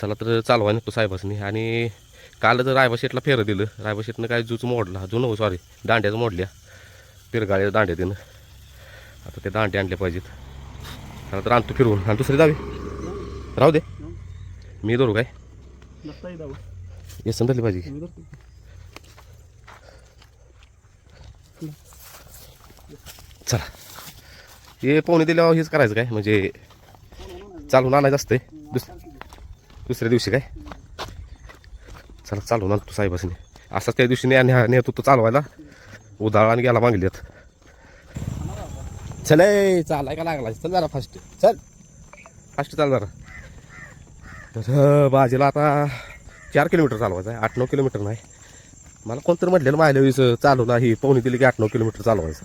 चला तर चालवाय नको साहेबासनी. आणि काल जर रायबा शेटला फेरं दिलं. रायबाशेटनं काय जूच मोडला. जुनं सॉरी दांड्याचं मोडल्या. पिरगाळ्या दांड्या देणं आता ते दांडे आणले पाहिजेत. चला तर आणतो फिरवून. आणि दुसरी जावी? राहू दे. मी धरू काय? येसन धरली पाहिजे चला. हे पोहणे दिल्यावर हेच करायचं काय? म्हणजे चालून आणायचं असतंय. दुसरं दुसऱ्या दिवशी काय? चला चालून आणतो साहेबासने. असाच त्या दिवशी ने ने- नेत होतो चालवायला. उदाळ आणि गेला मागल्यात चल चालाय का लागला. चल जरा फास्ट चल. फास्ट चाल जरा. तर बाजीला आता चार किलोमीटर चालवायचं आहे. आठ नऊ किलोमीटर नाही. मला कोणतरी म्हटलेलं माहिलं वीस चालू नाही पाहुणे दिली की आठ नऊ किलोमीटर चालवायचं.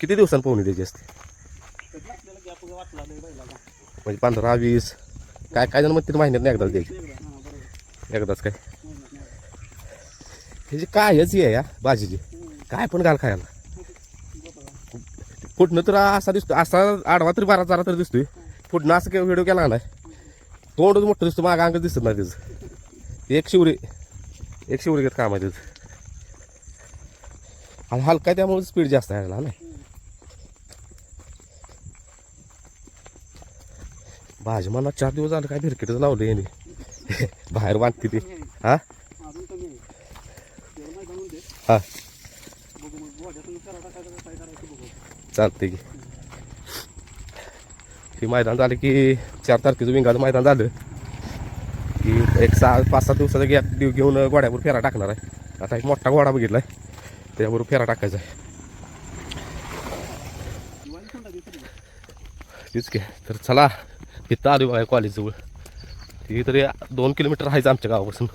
किती दिवसांनी पाहुणे द्यायची असते? म्हणजे पंधरा वीस काय काय जण म्हणते महिन्यात एकदाच द्यायची. एकदाच काय? ह्याची काय ह्याच आहे या भाजीची. काय पण घाल खायला. फुटणं तर असा दिसतो असा आडवा तरी बारा चारा तरी दिसतोय. फुटणं असं काही व्हिडिओ केला नाही. तोंडच मोठं दिसतं मागं अंग दिसत नाही तिचं एक शिवरी एक शिवरी घेत काम आहे तिचं आणि हलका आहे त्यामुळे स्पीड जास्त आहे नाही? भाजी मला चार दिवस झालं काय भिरकिटच लावलं याने. बाहेर बांधते ती. हा? हा. चालते की. हे मैदान झालं की चार तारखेचं विंगाचं मैदान झालं. की एक सहा पाच सात दिवसाचा गॅप देऊ घेऊन गोड्यावर फेरा टाकणार आहे. आता एक मोठा गोडा बघितलाय. त्याच्याबरोबर फेरा टाकायचा आहे. तेच की. तर चला. इथं आलो बघा कॉलेजजवळ ती तरी दोन किलोमीटर आहेच आमच्या गावापासून.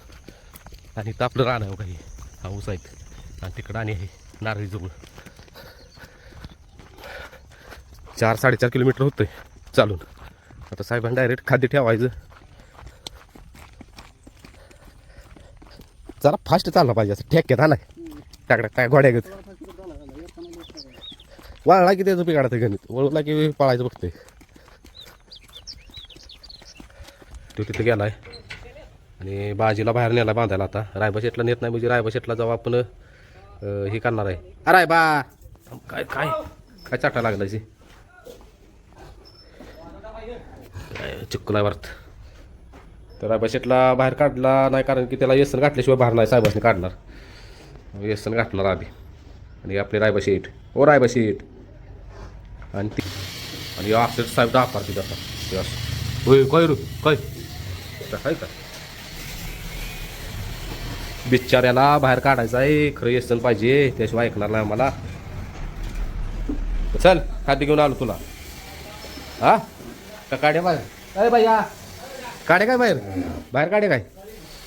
आणि इथं आपलं राहणं आहे बघा हे. हाऊस आहेत. आणि तिकडं आणि आहे नारळीजवळ. चार साडेचार किलोमीटर होतं आहे चालून. आता साहेबांना डायरेक्ट खाद्य ठेवायचं. जरा फास्ट चालला पाहिजे असं. ठेक्यात आलाय टाकड्या काय घोड्या घेत. वळला की त्याचं पिकाडतं गणित. वळला की पळायचं बघते तो तिथे आहे आणि बाजीला बाहेर नेला बांधायला आता. रायबा शेटला नेत नाही म्हणजे रायबा शेटला जाऊ आपण हे करणार आहे. अरे रायबा! काय काय काय चाटा लागला काय चिक्कूला वर्त. तर रायबा शेटला बाहेर काढला नाही कारण की त्याला येसन घातल्याशिवाय बाहेर नाही साहेबासने काढणार. येसन घातणार आधी. आणि आपले रायबा शेट ओ रायबा शेट आणि ती आणि असं साहेब दहा तिथं असं. होय काय रू? काय? काय का? बिचाऱ्याला बाहेर काढायचं आहे. खरं येसन पाहिजे. त्याशिवाय ऐकणार नाही मला चल खाद्य घेऊन आलो तुला. हा? का काढे बाहेर? अरे बाई काढे काय बाहेर? बाहेर काढे काय?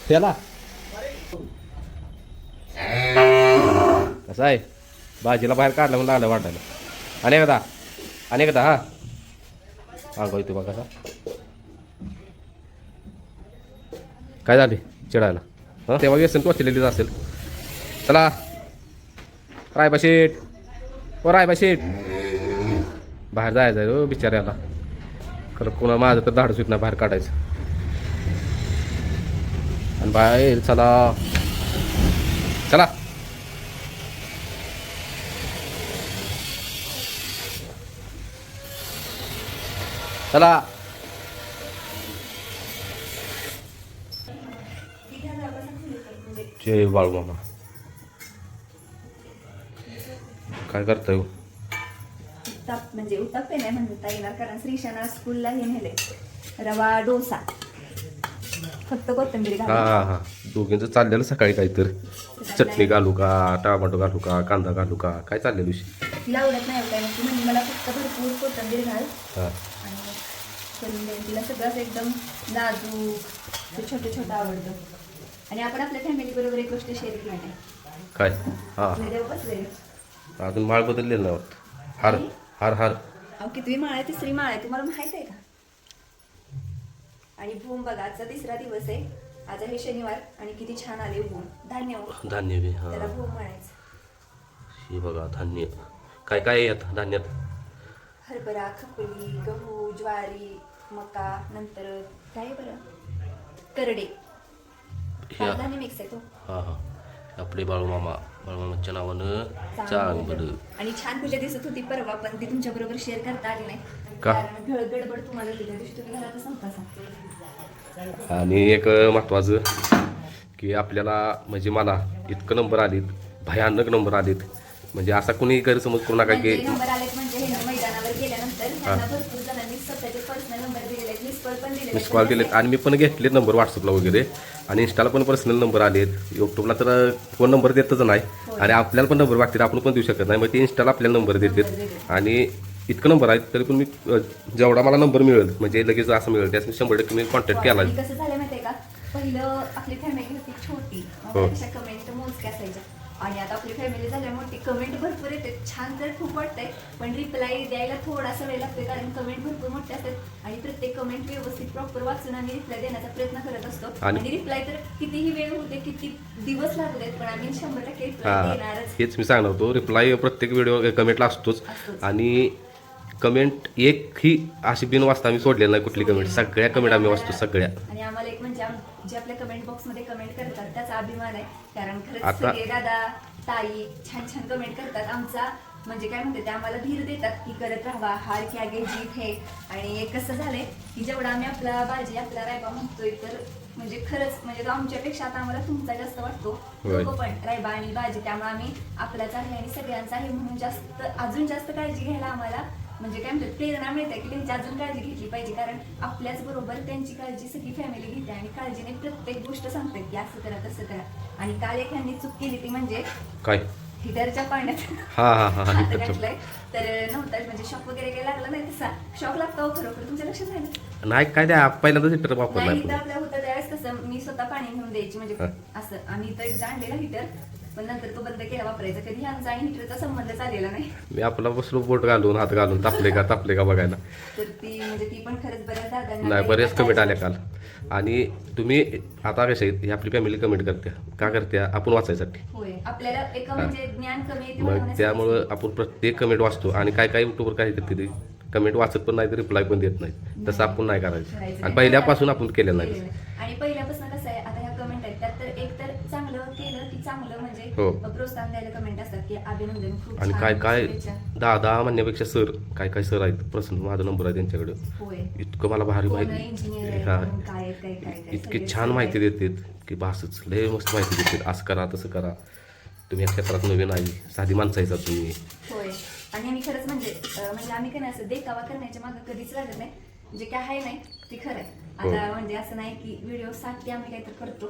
त्याला. कसं आहे? भाजीला बाहेर काढलं म्हणून लागलं वाटायला. अनेकदा. अनेकदा हा? अंग येतो बघा कसा काय झाले? चिडायला. हं? तेव्हा व्यसन टोचलेलीच असेल. चला. रायबा शेठ. ओ रायबा शेठ. बाहेर जायचं आहे हो बिचाऱ्याला. खरं पुन्हा माझं तर धाडस होत नाही बाहेर काढायचं. आणि बाहेर चला. चला. चला. जय बाळू मामा. काय करताय हो? उत्ताप म्हणजे उत्ताप्पे नाही म्हणता येणार कारण श्रीशाना स्कूलला हे नेले रवा डोसा. फक्त कोथिंबीर हा घालून हा. हा दोघींचं चाललेलं सकाळी काहीतरी. चटणी घालू का टमाटो घालू का कांदा घालू का काय चाललेलं विषय? तिला आवडत नाही काय ती म्हणजे मला फक्त भरपूर कोथिंबीर घाल. हा. आणि करून देईन तिला सगळंच एकदम नाजूक ते छोटं छोटं आवडतं. आणि आपण आपल्या फॅमिली बरोबर एक गोष्ट शेअर केली काय? हा. अजून माळ बदललेलं नाही वाटतं. हार हार हार. अहो कितवी माळ आहे? तिसरी माळ आहे. तुम्हाला माहीत आहे का? आणि भूम बघा आजचा तिसरा दिवस आहे. आज आहे शनिवार आणि किती छान आले भूम धान्य हो. धान्य बी हा. त्याला भूम म्हणायचं. हे बघा धान्य. काय काय यात धान्यात? हरभरा खपली गहू ज्वारी मका नंतर काय बरं? करडे. धान्य मिक्स आहे तो. हां हां. आपले बाळूमामा बाळूमामाच्या नावानं चांगलं. आणि छान पूजा दिसत होती परवा पण ती तुमच्या बरोबर शेअर करता आली नाही. का? कारण गडबड तुम्हाला दिल्या दिवशी तुम्ही घरातच नव्हता आणि एक महत्त्वाचं की आपल्याला म्हणजे मला इतकं नंबर आलीत भयानक नंबर आलीत. म्हणजे असा कुणी गैरसमज करू नका की नंबर आलेत म्हणजे हे ना मैदानावर गेल्यानंतर ह्यांना भरपूर जणांनी स्वतःचे पर्सनल नंबर दिलेले आहेत मिस कॉल दिलेत. आणि मी पण घेतले नंबर व्हॉट्सअपला वगैरे. आणि इंस्टाला पण पर्सनल नंबर आलेत. यूट्यूबला तर फोन नंबर देतच नाही. आणि आपल्याला पण नंबर वाटतील. आपण पण देऊ शकत नाही. मग ते इंस्टाला आपल्याला नंबर देतात. आणि इतकं नंबर आहेत तरी पण मी जेवढा मला नंबर मिळेल म्हणजे लगेच असं मिळेल. त्यास मी शंभर टक्के मी कॉन्टॅक्ट केला पहिलं आपली फॅमिली होती छोटी. हो. कमेंट मोजक्या असायच्या आणि आता आपली फॅमिली झाल्या मोठी कमेंट भरपूर येते छान तर खूप वाटतंय पण रिप्लाय द्यायला थोडासा वेळ लागतोय कारण कमेंट भरपूर मोठे असतात. आणि प्रत्येक कमेंट व्यवस्थित प्रॉपर वाचून आम्ही रिप्लाय देण्याचा प्रयत्न करत असतो. आणि- रिप्लाय तर कितीही वेळ होते किती दिवस लागू देत पण आम्ही शंभर टक्के रिप्लाय देणारच. हेच मी सांगणार होतो. रिप्लाय प्रत्येक व्हिडिओ कमेंटला असतोच. आणि कमेंट एक ही अशी बिन वाचता आम्ही सोडलेली नाही कुठली कमेंट सगळ्या कमेंट आम्ही वाचतो सगळ्या. आणि आम्हाला एक म्हणजे जे आपल्या कमेंट बॉक्समध्ये कमेंट करतात त्याचा अभिमान आहे. कारण खरंच आता- सगळे दादा ताई छान छान कमेंट करतात. आमचा म्हणजे काय म्हणते ते आम्हाला धीर देतात की करत राहावा हार की आगे जीत हे. आणि एक कसं झालंय की जेवढा आम्ही आपला बाजी आपला रायबा म्हणतोय तर म्हणजे खरंच म्हणजे तो आमच्यापेक्षा आता आम्हाला तुमचा जास्त वाटतो. होय. दोघं पण रायबा आणि बाजी त्यामुळे आम्ही आपलाच आहे आणि सगळ्यांचा आहे म्हणून जास्त अजून जास्त काळजी घ्यायला आम्हाला म्हणजे काय म्हणतात प्रेरणा मिळते की त्यांची अजून काळजी घेतली पाहिजे. कारण आपल्याच बरोबर त्यांची काळजी सगळी फॅमिली घेते आणि काळजीने प्रत्येक गोष्ट सांगते की असं करा तसं करा. आणि काल एक ह्यांनी चूक केली ती म्हणजे काय? हिटरच्या पाण्यात. हां हां हां हात हां घातलाय. तर नव्हता म्हणजे शॉक वगैरे काही लागला नाही तसा. शॉक लागतो खरोखर तुमच्या लक्षात नाही ना? नाही काय द्या पहिल्यांदाच हिटर वापरला आपल्या होतं त्यावेळेस कसं मी स्वतः पाणी घेऊन द्यायची म्हणजे. असं. आम्ही इथं एकदा आणलेला हिटर. पण नंतर तो बंद केला वापरायचा. कधी ह्यांचा आणि हिटरचा संबंध चाललेला नाही. मी आपला बसलो बोट घालून हात घालून तापले का तापले का बघायला. तर ती म्हणजे ती पण खरंच बऱ्याच दादांना नाही बरेच कमेंट आल्या काल. आणि तुम्ही आता कसे ही आपली फॅमिली कमेंट करते का करते आपण वाचायसाठी. होय आपल्याला एक म्हणजे ज्ञान कमी येते मग त्यामुळं आपण प्रत्येक कमेंट वाचतो. आणि काय काय युट्यूबर काय करते ते? कमेंट वाचत पण नाही रिप्लाय पण देत नाही तसं आपण नाही करायचं. आणि पहिल्यापासून आपण केलेलं नाही केलेलं आहे. आणि पहिल्यापासून कसं आहे आता एक तर चांगलं केलं की चांगलं म्हणजे हो. प्रोत्साहन द्यायला कमेंट असतात की अभिनंदन खूप आणि छान, काय काय शुभेच्छा. दहा म्हणण्यापेक्षा सर काय काय सर आहेत? प्रसन्न माझा नंबर आहे त्यांच्याकडे. होय. इतकं मला भारी कोण माहिती. engineer आहे, हा. कोण काय आहे, काय काय काय इतकी सगळे छान सगळे. माहिती देतात की बासच लय मस्त माहिती देतात. असं करा तसं करा. तुम्ही या क्षेत्रात नवीन आहे. साधी माणसायचा तुम्ही. होय. आणि आम्ही खरंच म्हणजे अं, म्हणजे आम्ही काय नाही असं देखावा करण्याच्या मागे कधीच लागत नाही. जे काय आहे नाही ते खरं आहे. आता म्हणजे असं नाही की व्हिडिओ साठी आम्ही काहीतरी करतो.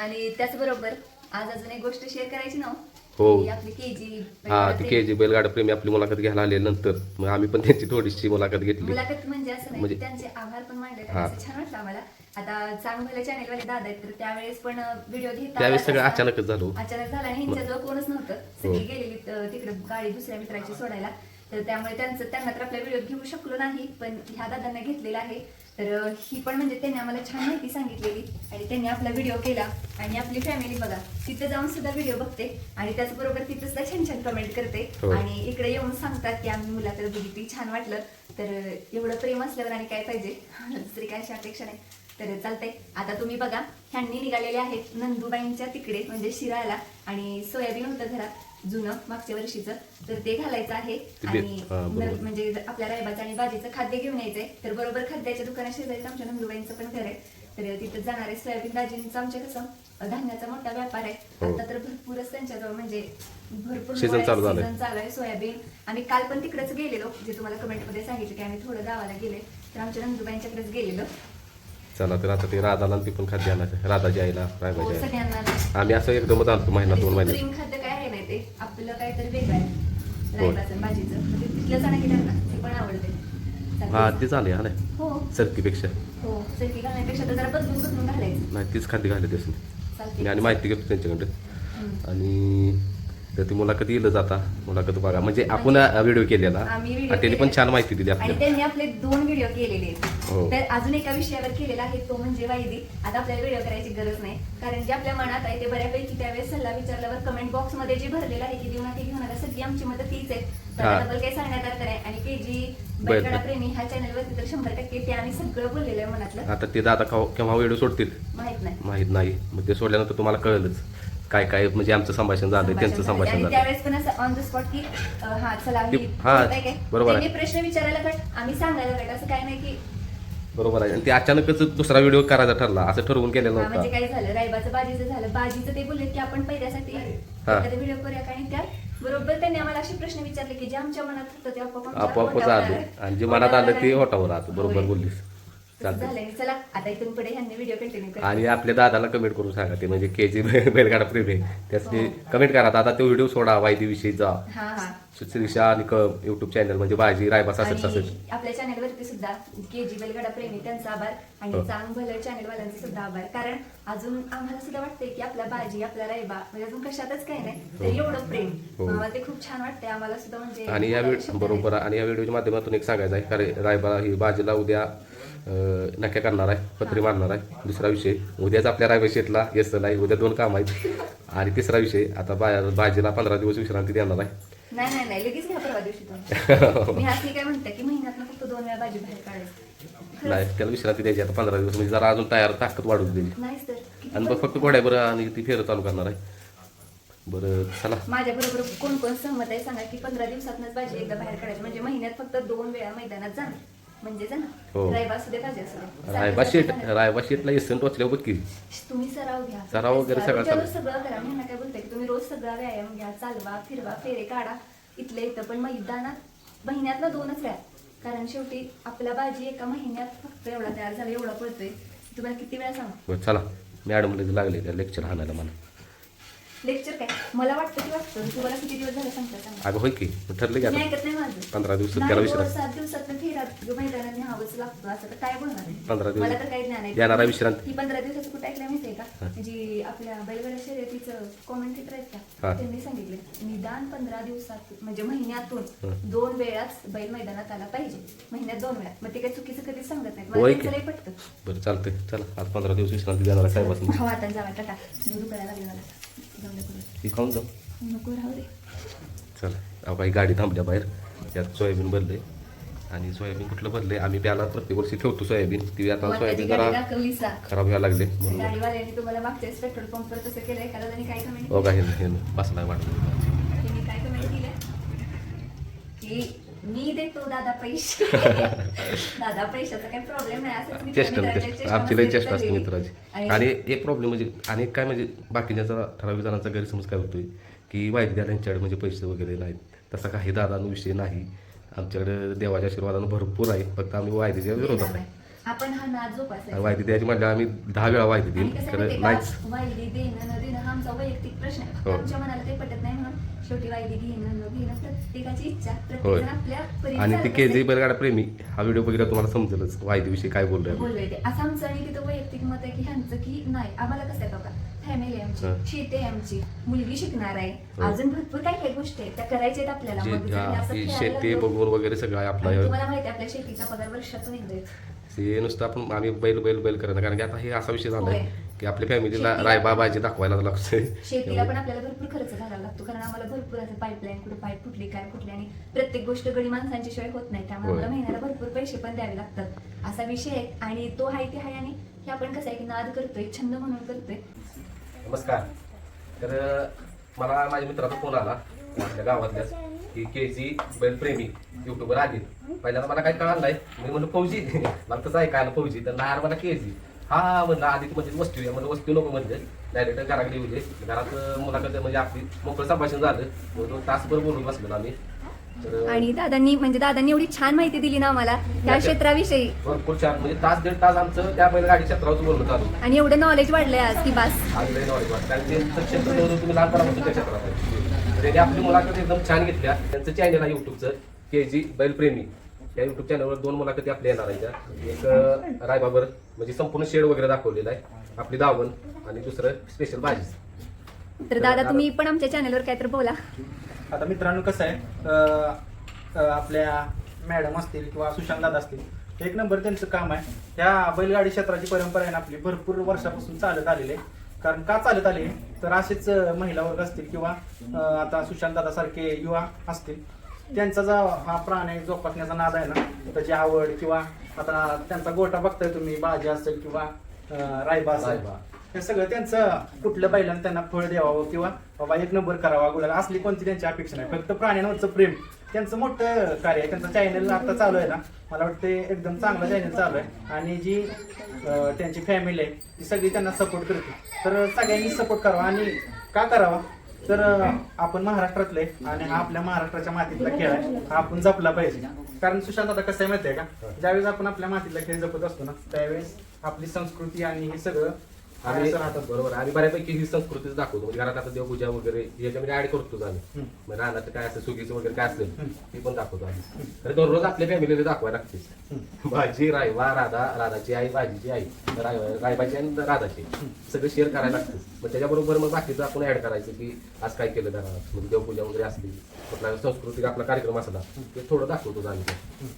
आणि त्याचबरोबर आज अजून एक गोष्ट शेअर करायची ना हो. की आपली के जी हा ती के जी बैलगाडा प्रेमी आपली मुलाखत घ्यायला आले नंतर. मग आम्ही पण त्यांची थोडीशी मुलाखत घेतली. मुलाखत म्हणजे असं नाही म्हणजे- की त्यांचे आभार पण मांडले हा. असं छान वाटलं आम्हाला. आता चांगलं चॅनल वाले दादा आहेत तर त्यावेळेस पण व्हिडिओ त्यावेळेस सगळं आला अचानकच झालं अचानक झालं. आणि ह्यांच्याजवळ कोणच नव्हतं. सगळी गेलेली तिकडे गाडी दुसऱ्या मित्राची सोडायला. तर त्यामुळे त्यांचं त्यांना तर आपला व्हिडिओ घेऊ शकलो नाही पण ह्या दादांना घेतलेला आहे. तर ही पण म्हणजे त्यांनी आम्हाला छान माहिती सांगितलेली आणि त्यांनी आपला व्हिडिओ केला. आणि आपली फॅमिली बघा तिथे जाऊन सुद्धा व्हिडिओ बघते आणि त्याचबरोबर तिथे सुद्धा छान छान कमेंट करते. हो. आणि इकडे येऊन सांगतात की आम्ही मुलाकडे बघितली छान वाटलं. तर एवढं प्रेम असल्यावर आणि काय पाहिजे? दुसरी काय अशी अपेक्षा नाही. तर चालतंय. आता तुम्ही बघा ह्यांनी निघालेले आहेत नंदुबाईंच्या तिकडे म्हणजे शिरायला आणि सोयाबीन होतं घरात जुनं मागच्या वर्षीचं. तर ते घालायचं आहे. आणि म्हणजे आपल्या रायबाचं आणि भाजीचं खाद्य घेऊन यायचंय. तर बरोबर खाद्याच्या दुकानात शेजारीच आमच्या नंदुबाईंचं पण घर आहे. तर तिथं जाणारे सोयाबीन दाजींचं आमच्या कसं धान्याचा मोठा व्यापार आहे. हो. आता तर भरपूरच त्यांच्याजवळ म्हणजे भरपूर Season चालू आहे सोयाबीन. आम्ही काल पण तिकडेच गेलेलो. जे तुम्हाला कमेंटमध्ये सांगितलं की आम्ही थोडं गावाला गेले. तर आमच्या नंदुबाईंच्याकडेच गेलेलो. चला तर आता ते राधाला ती पण खाद्य आणायचं राधाची आईला हो, रायबाची आईला आम्ही असं एकदमच आणतो महिना दोन काय आहे नाही ते आपलं काहीतरी वेगळं आहे. हो. रायबाचं आणि भाजीचं. म्हणजे तिथलं जाणं की त्यांना ते पण आवडते. हा. ती चालेल हा नाही हो. सरकीपेक्षा. हो नाही तीच खाद्य घालत चालते आणि माहिती घेतो त्यांच्याकडे. आणि तर ती मुलाखत येईल जाता मुलाखत बघा. म्हणजे आपण व्हिडिओ केलेला. आम्ही video आणि त्यांनी पण केलेला. छान माहिती दिली आणि आपल्याला त्यांनी आपले दोन व्हिडिओ केलेले हो. आहेत तर अजून एका विषयावर केलेला आहे तो म्हणजे वायदी. आता आपल्याला व्हिडिओ करायची गरज नाही. कारण जे आपल्या मनात आहे ते बऱ्यापैकी त्यावेळेस सल्ला विचारल्यावर कमेंट बॉक्समध्ये जे भरलेलं आहे की देऊ नका घेऊ नका सगळी आमची मदत तीच आहे. हा. काही सांगण्यात अर्थ नाही. आणि के जी बर, बर. बैलगाडा प्रेमी ह्या चॅनलवरती तर शंभर टक्के ते आम्ही सगळं बोललेलं आहे मनातलं. आता ते दादा केव्हा केव्हा व्हिडिओ सोडतील? माहीत नाही. माहीत नाही. मग ते सोडल्यानंतर तुम्हाला कळलंच. काय काय म्हणजे आमचं संभाषण झालं त्यांचं संभाषण झालं. त्यावेळेस पण असं ऑन द स्पॉट की हा चला ती- ही बरोबर आहे. प्रश्न विचारायला गट आम्ही सांगायला गट असं काय नाही की बरोबर आहे. आणि ते अचानकच दुसरा व्हिडिओ करायचा ठरला असं ठरवून केलेलं हा, म्हणजे नव्हता काय झालं? रायबाचं बाजीचं झालं. बाजीचं ते बोलले की आपण पहिल्यासाठी एखादा व्हिडिओ करूया का? आणि त्या बरोबर त्यांनी आम्हाला असे प्रश्न विचारले की जे आमच्या मनात होतं ते आपोआप आमच्या आपोआपच पोटावर आलं आलं. आणि जे मनात आलं ते होटावर आलं बरोबर. बोललीस. चालतंय. झालंय. चला आता इथून पुढे ह्यांनी व्हिडिओ कंटिन्यू करा. आणि आपल्या दादाला कमेंट करून सांगा ते म्हणजे के जी बैलगाडा प्रेमी आहे. त्यासाठी कमेंट करा. दादा तो व्हिडिओ सोडा वायदी विषयी जा. हा हा. श्रीषा आणि युट्यूब चॅनल म्हणजे बाजी रायबा सासर सासर आणि आपल्या चॅनल वरती सुद्धा के जी बेलगडा प्रेमी त्यांचा आभार आणि हो. चांग भलं चॅनल वाल्यांचे सुद्धा आभार. कारण अजून आम्हाला सुद्धा वाटतंय की आपला बाजी आपला रायबा म्हणजे अजून कशातच काही नाही तर एवढं प्रेम. हो. आम्हाला ते खूप छान वाटतंय. आम्हाला सुद्धा म्हणजे आणि या बोलायला शब्द व्हिडिओ बरोबर. आणि या व्हिडिओच्या माध्यमातून एक सांगायचं आहे. कारण रायबा ही बाजीला उद्या नक्या करणार आहे. पत्री मारणार आहे. दुसरा विषय उद्याच आपल्या रायबा शेतला येसल आहे. उद्या दोन काम आहेत. आणि तिसरा विषय आता बा बाजीला पंधरा दिवस विश्रांती देणार आहे. नाही. नाही नाही. नाही लगेच घ्या परवा दिवशी तुम्ही. मी असली काय म्हणते की महिन्यात फक्त दोन वेळा भाजी बाहेर काढायची. नाही त्याला विश्रांती द्यायची. आता पंधरा दिवस म्हणजे जरा अजून तयार ताकद वाढून दिली आणि मग फक्त गोड्या बरं आणि ती फेरं चालू करणार आहे. बरं चला. माझ्या बरोबर कोण कोण सहमत आहे सांगा की पंधरा दिवसातनच भाजी एकदा बाहेर काढायची. म्हणजे महिन्यात फक्त दोन वेळा मैदानात जाणार. म्हणजे हो. रायबा दे भाजी असू दे. रायबा सारखं शेट जाणार. रायबा शेटला येसन टोचल्यावर बघ की. तुम्ही सराव घ्या. सराव वगैरे सगळं रोज. सगळं करा. मी काय बोलते की तुम्ही रोज सगळा व्यायाम घ्या चालवा फिरवा फेरे काढा. इथल्या इथं पण मैदानात महिन्यातनं दोनच वेळा कारण शेवटी आपला भाजी एका महिन्यात फक्त एवढा तयार झाला एवढा पडतोय तुम्हाला किती वेळा सांगा? बरं चला. मॅडमला लागले त्या लेक्चर हाणायला मला लेक्चर काय? मला वाटतं की वाटतं तुम्हाला किती दिवस झाले सांगता सांगा. अगं होय की. ठरलं की आता. ऐकत नाही माझं. पंधरा दिवसात त्याला विश्रांती. सात दिवसात फेरा मैदानात न्यावंच लागतं असं तर काय बोलणार आहे? पंधरा दिवस. मला तर काही ज्ञान आहे देणार आहे विश्रांती. ही पंधरा दिवसाचं कुठं ऐकलं माहितीये का? जी आपल्या बैलगाड्या शर्यतीचं कॉमेंटेटर आहेत हा. का त्यांनी सांगितलं निदान पंधरा दिवसात म्हणजे महिन्यातून. दोन वेळाच बैल मैदानात आला पाहिजे. महिन्यात दोन वेळा. मग ते काही चुकीचं कधीच सांगत नाही होय मला की? त्यांचं लय पटतं. बरं चालतंय. चला आज पंधरा दिवस विश्रांती देणार आहे साहेबासून हवा आता जावा टाटा. दूर करायला लागले मला. खाऊन जाऊ. नको राहू दे. चला. अहो काही गाडी थांबल्या बाहेर. त्यात सोयाबीन भरले आणि सोयाबीन कुठलं भरले आम्ही प्याला प्रत्येक वर्षी ठेवतो सोयाबीन. ती आता सोयाबीन जरा खराब व्हायला लागले म्हणून. कमेंट हो का हे बसलाय वाटत. मी देतो दादा पैसे. दादा पैशाचा काही प्रॉब्लेम नाही चेष्टा आमची असते. मित्राची. आणि एक प्रॉब्लेम म्हणजे आणि काय म्हणजे बाकीच्या ठराविक जणांचा गैरसमज काय होतोय की वाईट यांच्याकडे म्हणजे पैसे वगैरे नाहीत. तसा काही दादानो विषय नाही. आमच्याकडे देवाच्या आशीर्वादानं भरपूर आहे. फक्त आम्ही वायदेच्या विरोधात आहे. आपण हा वायदी द्यायची म्हटलं आम्ही दहा वेळा देईल कसं खरं नाहीच वायदी देणं न देणं हा आमचा वैयक्तिक प्रश्न आहे. हो. आमच्या मनाला ते पटत नाही म्हणून शेवटी वायदी घेणं न घेणं प्रत्येकाची इच्छा आपल्या आणि ते के जी असते. बैलगाडा प्रेमी हा व्हिडिओ बघितला तुम्हाला समजेलच वायदीविषयी काय. बोललोय ते. असं आमचं आणि तिथं वैयक्तिक मत आहे की ह्यांचं की नाही. आम्हाला कसं आहे बघा फॅमिली आमची. शेती आहे आमची. मुलगी शिकणार आहे. हो. अजून भरपूर काही काही गोष्टी आहेत. त्या करायच्या आहेत आपल्याला. शेती बघून वगैरे सगळं आहे आणि आपला तुम्हाला माहिती आपल्या शेतीचा पगार वर्षातून येतोय हे नुसतं आपण आम्ही बैल बैल बैल करणार कारण की आता हे असा विषय झालाय होय. की आपल्या फॅमिलीला शेतीला- रायबाबाजी दाखवायला शेतीला पण आपल्याला भरपूर खर्च घालावा लागतो. कारण आम्हाला भरपूर असं पाईपलाईन कुठे पाईप फुटली काय फुटली आणि प्रत्येक गोष्ट गडी माणसांच्या शिवाय होत नाही. त्यामुळे होय. आम्हाला महिन्याला भरपूर पैसे पण द्यावे लागतात. असा विषय आहे. आणि तो आहे ते आहे आणि हे आपण कसं आहे की नाद करतोय छंद म्हणून करतोय. नमस्कार. तर मला माझ्या मित्राचा फोन आला. आपल्या गावातल्याच की के जी बैलप्रेमी युट्यूबर आदित पहिल्यांदा मला काही कळालं नाही मी म्हणलं फौजी. मला तसं ऐकायला फौजी. तर नाही मला के जी हा म्हणलं आदित म्हणजे वस्तू आहे म्हणजे वस्तू नको म्हणजे डायरेक्ट घराकडे येऊ दे. घरात मुलाखत म्हणजे आपली मोकळं संभाषण झालं. मग दोन तासभर बोलून बसलो आम्ही. आणि दादांनी म्हणजे दादांनी एवढी छान माहिती दिली ना आम्हाला त्या क्षेत्राविषयी. भरपूर छान. म्हणजे तास दीड तास आमचं त्या बैलगाडी क्षेत्रावरचं बोलणं चालू. आणि एवढं नॉलेज वाढलंय आज की बास. आज knowledge वाटतं. कारण त्यांचं क्षेत्र तुम्ही लहानपणापासून त्या क्षेत्रात त्यांनी आपली मुलाखत एकदम छान घेतल्या त्यांचं चॅनल आहे युट्यूबचं के जी बैलप्रेमी. त्या युट्यूब चॅनलवर दोन मुलाखती आपल्या येणार आहेत. एक रायबाबर म्हणजे संपूर्ण शेड वगैरे दाखवलेला आहे. आपली दावण आणि दुसरं स्पेशल भाजी. तर दादा तुम्ही पण आमच्या चॅनलवर काय तर बोला. आता मित्रांनो कसं आहे आपल्या मॅडम असतील किंवा सुशांत दादा असतील एक नंबर त्यांचं काम आहे. ह्या बैलगाडी क्षेत्राची परंपरा आहे ना आपली भरपूर वर्षापासून चालत आलेली आहे. कारण का चालत आली? तर असेच महिला वर्ग असतील किंवा आता सुशांत दादा सारखे युवा असतील त्यांचा जो हा प्राण आहे जोपासण्याचा नाद आहे ना? त्याची आवड किंवा आता त्यांचा गोटा बघताय तुम्ही बाजी असेल किंवा रायबा असेल. हे सगळं त्यांचं कुठल्या बैलानं त्यांना फळ द्यावं किंवा बाबा एक नंबर करावा गुलाल. असली कोणती त्यांची अपेक्षा नाही. फक्त प्राण्यांवरचं प्रेम. त्यांचं मोठं कार्य आहे. त्यांचं चॅनल आता चालू आहे ना. मला वाटतं एकदम चांगलं चॅनल चालू आहे. आणि जी अं, त्यांची फॅमिली आहे ती सगळी त्यांना सपोर्ट करते. तर सगळ्यांनी सपोर्ट करावा. आणि का करावा? तर अं, आपण महाराष्ट्रातले आणि हा आपल्या महाराष्ट्राच्या मातीतला खेळ आहे. हा आपण जपला पाहिजे. कारण सुशांत आता कसं आहे माहिती आहे का? ज्यावेळेस आपण आपल्या मातीतला खेळ जपत असतो ना त्यावेळेस आपली संस्कृती आणि हे सगळं राहतात बरोबर. आणि बऱ्यापैकी ही संस्कृतीच दाखवतो. म्हणजे घरात आता देवपूजा वगैरे याच्यामध्ये ऍड करतो आम्ही. मग रानाचं काय असेल सुगीचं वगैरे काय असेल. ते पण दाखवतो आम्ही. तर दररोज आपल्या फॅमिलीला दाखवायला लागते भाजी रायवा राधा राधाची आई भाजीची आई. राय- रायबाची आणि राधाची. सगळं शेअर करायला लागतं मग त्याच्याबरोबर मग बाकीचं आपण ऍड करायचं की आज काय केलं घरात? म्हणजे देवपूजा वगैरे असली कुठला सांस्कृतिक आपला कार्यक्रम असला ते थोडं दाखवतो आम्ही.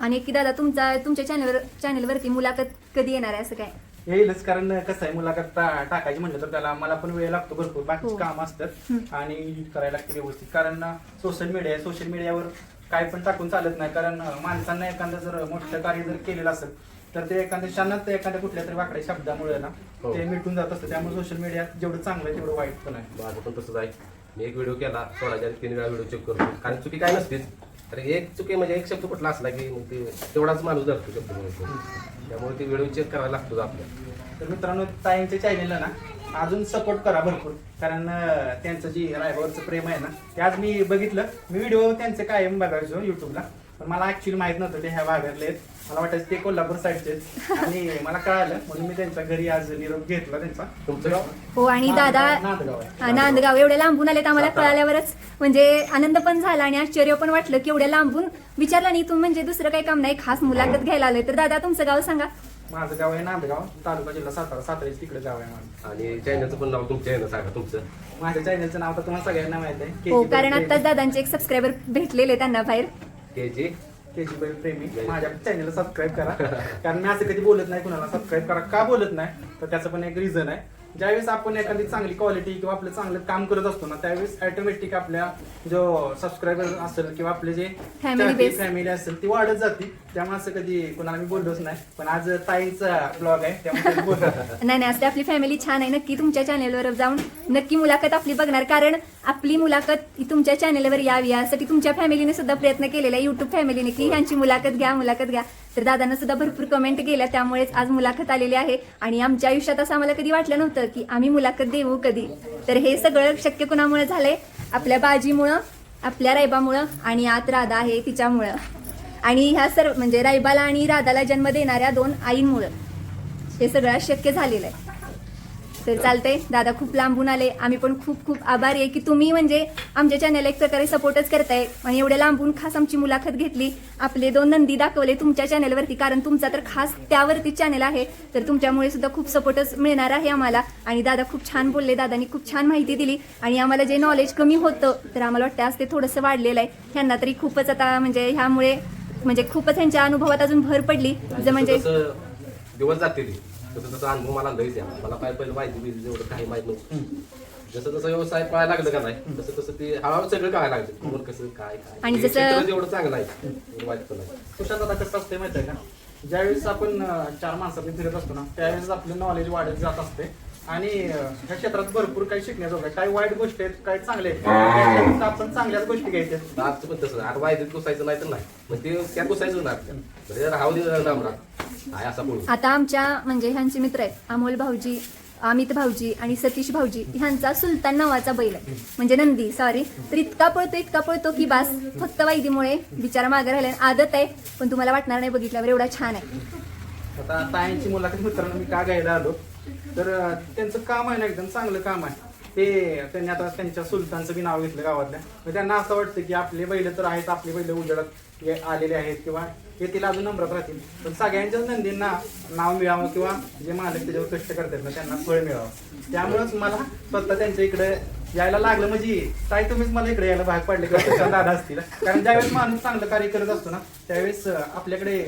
आणि की दादा तुमचा तुमच्या चॅनलवर चॅनलवरती मुलाखत कधी येणार आहे असं काय? येईलच कारण कसं आहे मुलाखत टा- टाकायची म्हणलं तर त्याला मला पण वेळ लागतो भरपूर बाकीची हो. काम असतात. आणि करायला लागते व्यवस्थित. कारण सोशल मीडिया आहे सोशल मीडियावर काय पण टाकून चालत नाही. कारण अं, माणसांना एखादं जर मोठं कार्य जर केलेलं असेल तर ते एखाद्या क्षणात एखाद्या कुठल्या तरी वाकड्या शब्दामुळे ना हो. ते मिटून जात असतं. त्यामुळे सोशल मीडिया जेवढं चांगलं आहे तेवढं वाईट पण आहे. माझं पण तसंच आहे. मी एक व्हिडिओ केला सोळाच्या आधी तीन वेळा व्हिडिओ चेक करतो कारण चुकी काय नसतेच. तर एक चुकी म्हणजे एक शब्द कुठला असला की मग ते तेवढाच माणूस धरतो शब्द म्हणतो त्यामुळे ते व्हिडिओ चेक करायला लागतो आपल्याला. तर मित्रांनो ताईंच्या चॅनेलला ना अजून सपोर्ट करा भरपूर. कारण त्यांचं जी रायबावरचं प्रेम आहे ना ते आज मी बघितलं. मी व्हिडिओ त्यांचं कायम बघायचो युट्यूबला पण मला ऍक्च्युली माहीत नव्हतं ते ह्या भागातले आहेत. मला वाटायचं ते कोल्हापूर साईडचे आणि मला कळालं म्हणून मी त्यांच्या घरी आज निरोप घेतला त्यांचा. तुमचं गाव? हो आणि दादा नांदगाव आहे. हा, नांदगाव. एवढे लांबून आले तर आम्हाला सातारा. कळाल्यावरच. म्हणजे आनंद पण झाला आणि आश्चर्य पण वाटलं की एवढ्या लांबून विचारलं नाही तुम्ही म्हणजे दुसरं काही काम नाही. खास मुलाखत घ्यायला आलोय. तर दादा तुमचं गाव सांगा. माझं गाव आहे नांदगाव तालुका जिल्हा सातारा. साताऱ्याचं तिकडे गाव आहे माझं. आणि चॅनलचं पण नाव तुमच्या आहे ना सांगा तुमचं. माझ्या चॅनलचं नाव तर तुम्हाला सगळ्यांना माहीत आहे. हो KG कारण. आताच दादांचे एक सबस्क्रायबर भेटलेले त्यांना बाहेर. के जी केजी बैल प्रेमी. माझ्या चॅनलला सबस्क्राईब करा. कारण मी असं कधी बोलत नाही कुणाला. सबस्क्राईब करा. का बोलत नाही? तर त्याचं पण एक रिझन आहे. ज्यावेळेस आपण एखादी चांगली क्वालिटी किंवा आपलं चांगलं काम करत असतो ना त्यावेळेस ऑटोमॅटिक आपल्या जो सबस्क्रायबर असेल किंवा आपले जे. फॅमिली असेल ती वाढत जाते. त्यामुळे असं कधी कुणाला मी बोललोच नाही. पण आज ताईंचा ब्लॉग आहे. त्यामुळे नाही नाही असते आपली फॅमिली छान आहे. नक्की तुमच्या चॅनेलवर जाऊन नक्की मुलाखत आपली बघणार. कारण आपली मुलाखत तुमच्या चॅनेलवर यावी यासाठी तुमच्या फॅमिलीने सुद्धा प्रयत्न केलेला आहे युट्यूब फॅमिलीने की ह्यांची मुलाखत घ्या मुलाखत घ्या. तर दादांना सुद्धा भरपूर कमेंट केल्या त्यामुळेच आज मुलाखत आलेली आहे. आणि आमच्या आयुष्यात असं आम्हाला कधी वाटलं नव्हतं की आम्ही मुलाखत देऊ कधी. तर हे सगळं शक्य कुणामुळे झालंय? आपल्या बाजीमुळं आपल्या रायबामुळं आणि आत राधा आहे तिच्यामुळं. आणि ह्या सर्व म्हणजे रायबाला आणि राधाला जन्म देणाऱ्या दोन आईंमुळं हे सगळं शक्य झालेलं आहे. तर चालतंय. दादा खूप लांबून आले. आम्ही पण खूप खूप आभारी आहे की तुम्ही म्हणजे आमच्या चॅनलला एक प्रकारे सपोर्टच करताय. आणि एवढ्या लांबून खास आमची मुलाखत घेतली. आपले दोन नंदी दाखवले तुमच्या चॅनलवरती कारण तुमचा तर खास त्यावरती चॅनल आहे. तर तुमच्यामुळे सुद्धा खूप सपोर्टच मिळणार आहे आम्हाला. आणि दादा खूप छान बोलले. दादानी खूप छान माहिती दिली. आणि आम्हाला जे नॉलेज कमी होतं तर आम्हाला वाटतं आज ते थोडंसं वाढलेलं आहे. ह्यांना तरी खूपच आता म्हणजे ह्यामुळे म्हणजे खूपच ह्यांच्या अनुभवात अजून भर पडली. म्हणजे दिवस जाते तसं तसं अनुभव मला लईच आहे. मला काय पहिलं माहिती बिहिती एवढं काही माहीत नव्हतं जसं जसं व्यवसाय कळायला लागलं का नाही तसं तसं ते हळूहळू सगळं कळायला लागलं. कोण कसं काय काय. आणि हे जसं- क्षेत्र जेवढं चांगलं आहे एवढं वाईट पण कुशात आता कसं असते माहिती आहे का? ज्यावेळेस आपण अं, चार माणसातून फिरत असतो ना त्यावेळेस आपलं नॉलेज वाढत जात असते आणि ह्या क्षेत्रात भरपूर काही शिकण्याजोगं आहे काही वाईट गोष्टी आहेत काही चांगले आहेत. आपण चांगल्याच गोष्टी घ्यायच्या आजचं पण तसं आता वायदेत घुसायचं नाही तर नाही. मग ते त्यात घुसायचं नाही आपल्याला म्हणजे राहू दे नामरा काय असा बोलू. आता आमच्या म्हणजे ह्यांचे मित्र आहेत अमोल भाऊजी अमित भाऊजी आणि सतीश भाऊजी ह्यांचा सुलतान नावाचा बैल आहे. म्हणजे नंदी सॉरी तर इतका पळतो इतका पळतो की बास फक्त वायदीमुळे बिचारा मागे राहिला. आदत आहे पण तुम्हाला वाटणार नाही बघितल्यावर एवढा छान आहे. आता ताईंची मुलाखत मित्रांनो मी का घ्यायला आलो? तर त्यांचं काम आहे ना एकदम चांगलं काम आहे. ते त्यांनी आता त्यांच्या सुलतानचं बी नाव घेतलं गावातल्या. मग त्यांना असं वाटतं की आपले बैल तर आहेत आपले बैल उजेडात आलेले आहेत किंवा येथील अजून नंबरात राहतील. पण सगळ्यांच्याच नंदींना नाव मिळावं किंवा जे मालक त्याच्यावर कष्ट करतात ना त्यांना फळ मिळावं. त्यामुळेच मला स्वतः त्यांच्या इकडे यायला लागलं. म्हणजे ताई तुम्हीच मला इकडे यायला भाग पडले किंवा दादा असतील. कारण ज्यावेळेस माणूस चांगलं कार्य करत असतो ना त्यावेळेस आपल्याकडे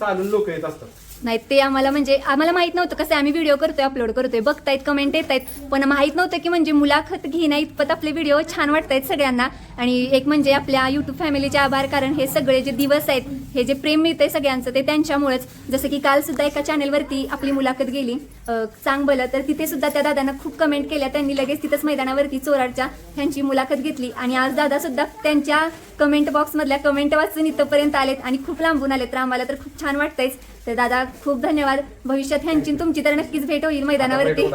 चालून लोक येत असतात. नाही ते आम्हाला म्हणजे आम्हाला माहीत नव्हतं कसं आम्ही व्हिडिओ करतोय अपलोड करतोय. बघतायत कमेंट येत आहेत पण माहीत नव्हतं की म्हणजे मुलाखत घेण्या इतपत आपले व्हिडिओ छान वाटतायत सगळ्यांना. आणि एक म्हणजे आपल्या युट्यूब फॅमिलीचे आभार कारण हे सगळे जे दिवस आहेत हे जे प्रेम मिळतंय सगळ्यांचं ते त्यांच्यामुळेच. जसं की काल सुद्धा एका चॅनेलवरती आपली मुलाखत गेली. अं, चांग बलं तर तिथे सुद्धा त्या दादांना खूप कमेंट केल्या. त्यांनी लगेच तिथंच मैदानावरती चोराडच्या ह्यांची मुलाखत घेतली. आणि आज दादा सुद्धा त्यांच्या कमेंट बॉक्समधल्या कमेंट वाचून इथंपर्यंत आलेत आणि खूप लांबून आलेत. तर आम्हाला तर खूप छान वाटतंयच. तर दादा खूप धन्यवाद. भविष्यात ह्यांची तुमची तर नक्कीच भेट होईल मैदानावरती.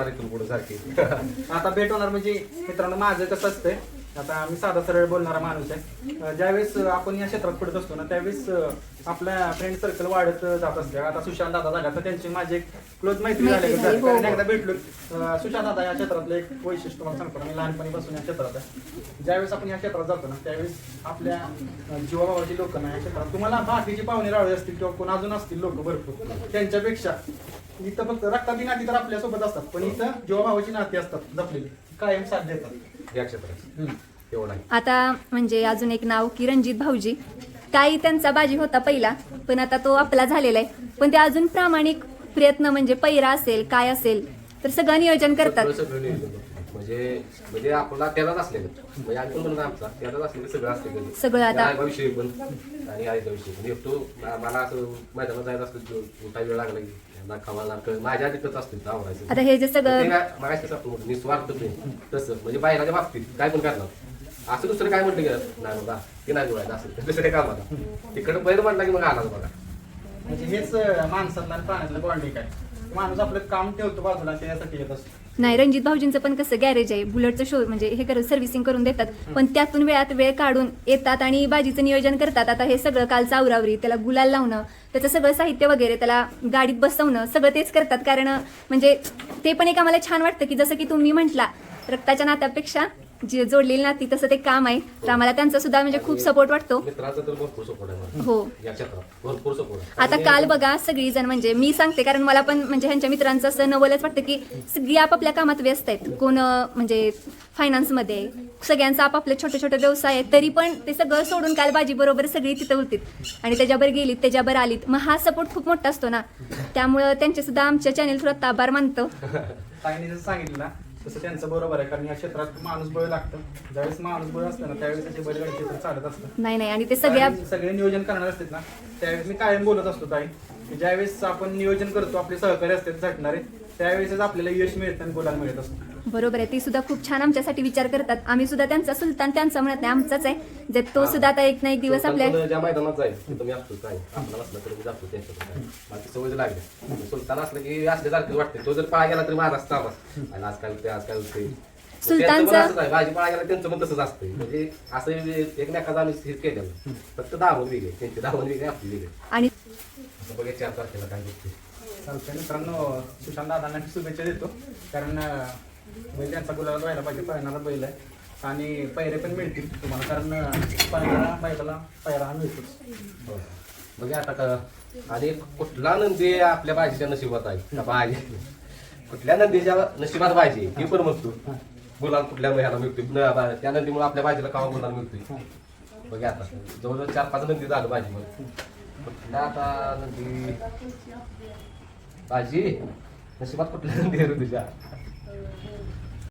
आता भेट होणार म्हणजे मित्रांनो माझं कसं असतंय. आता मी साधा सरळ बोलणारा माणूस आहे. ज्यावेळेस आपण या क्षेत्रात पडत असतो ना त्यावेळेस आपल्या फ्रेंड सर्कल वाढत जात असते. आता सुशांत दादा झाला. तर त्यांची माझी एक क्लोज मैत्री झाली हो, हो. एकदा भेटलो. सुशांत दादा या क्षेत्रातलं एक वैशिष्ट्य मला सांगतो. मी लहानपणीपासून या क्षेत्रात आहे. ज्यावेळेस आपण या क्षेत्रात जातो ना त्यावेळेस आपल्या जीवाभावाची लोक ना या क्षेत्रात तुम्हाला बाकीचे पाहुणे रावळे असतील किंवा कोण अजून असतील लोक भरपूर त्यांच्यापेक्षा इथं फक्त रक्ताची नाती तर आपल्यासोबत असतात. पण इथं जीवाभावाची नाती असतात जपलेली. कायम साथ देतात. या क्षेत्रात. एवढं आहे. आता म्हणजे अजून एक नाव की रणजित भाऊजी. काही त्यांचा बाजी होता पहिला पण आता तो आपला झालेला आहे. पण ते अजून प्रामाणिक प्रयत्न म्हणजे पैरा असेल काय असेल तर सगळं नियोजन करतात. सगळं सगळं नियोजन करतो. म्हणजे म्हणजे आपला त्यालाच असलेलं. म्हणजे आम्ही पण म्हणतो आमचा त्यालाच असलेलं सगळं असलेलं. सगळं आता- पण आणि आईचा विषयी पण. एकटो मा- मला असं मैदानात जायचं असतं वेळ लागला की यांना खावायला क- माझ्या आधी कसं असतं आवडायचं आता हे जे सगळं ते काय- मगाशी कसं आपण म्हणतो, निस्वार्थ प्रेम. तसं म्हणजे बायलाच्या बाबतीत काय पण करणार. असं दुसरं काय म्हटलं गेलं? नाही बाबा ते नाही जुळायचं असं दुसरं काय कामाला तिकडं पहिलं म्हटलं की मग आला बघा. म्हणजे हेच अं, माणसातलं आणि प्राण्यातलं बॉन्डिंग आहे. माणूस आपलं काम ठेवतो बाजूला त्यासाठी येत असतो. नाही रणजित भाऊजींचं पण कसं गॅरेज आहे बुलेटचं शो म्हणजे हे करत सर्व्हिसिंग करून देतात. पण त्यातून वेळात वेळ काढून येतात आणि बाजीचं नियोजन करतात. आता हे सगळं काल चावरावरी त्याला गुलाल लावणं त्याचं सगळं साहित्य वगैरे त्याला गाडीत बसवणं सगळं तेच करतात. कारण म्हणजे ते पण एक आम्हाला छान वाटतं की जसं की तुम्ही म्हटला रक्ताच्या नात्यापेक्षा जे जोडलेली नाती तसं ते काम आहे. तर आम्हाला त्यांचा सुद्धा म्हणजे खूप सपोर्ट वाटतो. मित्राचा तर भरपूर सपोर्ट आहे मला हो. या क्षेत्रात भरपूर सपोर्ट आहे. आता काल बघा सगळी जण म्हणजे मी सांगते कारण मला पण म्हणजे ह्यांच्या मित्रांचं असं नवलच वाटतं की सगळी आपापल्या कामात व्यस्त आहेत. कोण अं, म्हणजे फायनान्समध्ये आहे. सगळ्यांचा आपापले छोटे छोटे व्यवसाय आहेत तरी पण ते सगळं सोडून काल बाजी बरोबर सगळी तिथं होती आणि त्याच्यावर गेलीत त्याच्यावर आलीत. मग हा सपोर्ट खूप मोठा असतो ना. त्यामुळं त्यांचे सुद्धा आमच्या चॅनेल थ्रू आभार मानतो. ताईने जसं सांगितलं ना तसं त्यांचं बरोबर आहे कारण या क्षेत्रात माणूस बळ लागतं. ज्यावेळेस माणूस बळ असतं ना त्यावेळेस त्याचे बैलगाडी क्षेत्र चालत असतं नाही नाही आणि ते सगळ्या आणि सगळे नियोजन करणार असतात ना त्यावेळेस मी कायम बोलत असतो ताई की ज्यावेळेस आपण नियोजन करतो आपले सहकारी असतात झटणारे त्यावेळेसच आपल्याला यश मिळतं आणि गुलाल मिळत असतो. बरोबर आहे. ती सुद्धा खूप छान आमच्यासाठी विचार करतात. आम्ही सुद्धा त्यांचा सुलतान त्यांचा म्हणत नाही आमचाच आहे. जे तो सुद्धा आता एक ना एक दिवस आपल्या सुलतान ज्या मैदानात जाईल तिथं मी असतो काय? आपला नसलं तरी मी जातो त्यांच्याकडे. बाकी सवय लागली सुलतान असलं की असल्यासारखं वाटते. तो जर पाळा गेला तरी माझा आणि आजकाल ते आजकाल ते. सुलतानचं- त्यांचं पण असंच आहे. भाजी पाळा गेला त्यांचं पण तसंच असतं म्हणजे असं एकमेकाचा आम्ही हे केलेलं. फक्त दावण वेगळे. त्यांची दावण वेगळे आपली वेगळे. आणि असं बघा चार तारखेला काय बघते चालतंय मित्रांनो सुशांत दादांना शुभेच्छा देतो. कारण बैल त्यांचा गुलाला व्हायला पाहिजे पळणारा बैल आहे. आणि पैरे पण मिळतील तुम्हाला कारण पळणारा बैलाला पैरा हा मिळतोच बघा आता का आणि कुठला नंदी आपल्या भाजीच्या नशिबात आहे? भाजी कुठल्या नंदीच्या नशिबात भाजी ही पण म्हणतो. गुलाल कुठल्या ह्याला बा- त्या नंदीमुळे आपल्या भाजीला कावा गुलाल मिळतोय. बघा आता. जवळजवळ चार पाच नंदी झालं भाजीमध्ये कुठल्या आता नंदी? भाजी नशिबात कुठल्या नंदी तुझ्या?